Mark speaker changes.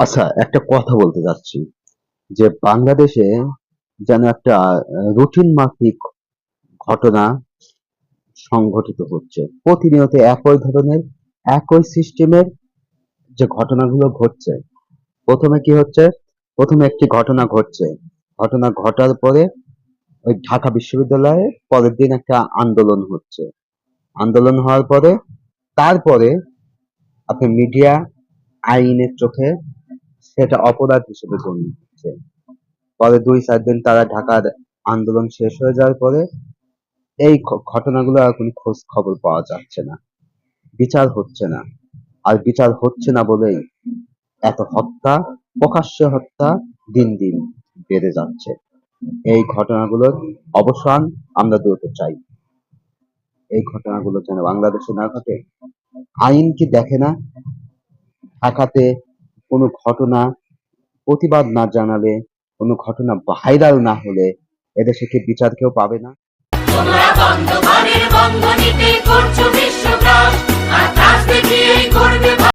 Speaker 1: আচ্ছা একটা কথা বলতে যাচ্ছি। যে বাংলাদেশে যেন একটা রুটিন মাফিক ঘটনা সংঘটিত হচ্ছে। প্রতিনিয়ত একই ধরনের, একই সিস্টেমের যে ঘটনাগুলো ঘটছে। প্রথমে কি হচ্ছে? প্রথমে একটি ঘটনা ঘটছে। ঘটনা ঘটার পরে ওই ঢাকা বিশ্ববিদ্যালয়ে পরের দিন একটা আন্দোলন হচ্ছে। আন্দোলন হওয়ার পরে, তারপরে আপনি মিডিয়া আইনের চোখে সেটা অপরাধ হিসেবে গণ্য হচ্ছে। পরে দুই চার দিন তারা ঢাকার আন্দোলন শেষ হয়ে যাওয়ার পরে এই ঘটনাগুলো আর কোনো খোঁজ খবর পাওয়া যাচ্ছে না। বিচার হচ্ছে না। আর বিচার হচ্ছে না বলেই এত হত্যা, প্রকাশ্য হত্যা দিন দিন বেড়ে যাচ্ছে। এই ঘটনাগুলোর অবসান আমরা দ্রুত চাই। এই ঘটনাগুলো যেন বাংলাদেশে না ঘটে, আইন কি দেখে না? ঢাকাতে কোনো ঘটনা প্রতিবাদ না জানালে, কোনো ঘটনা ভাইরাল না হলে এদেশে কি বিচার কেউ পাবে না?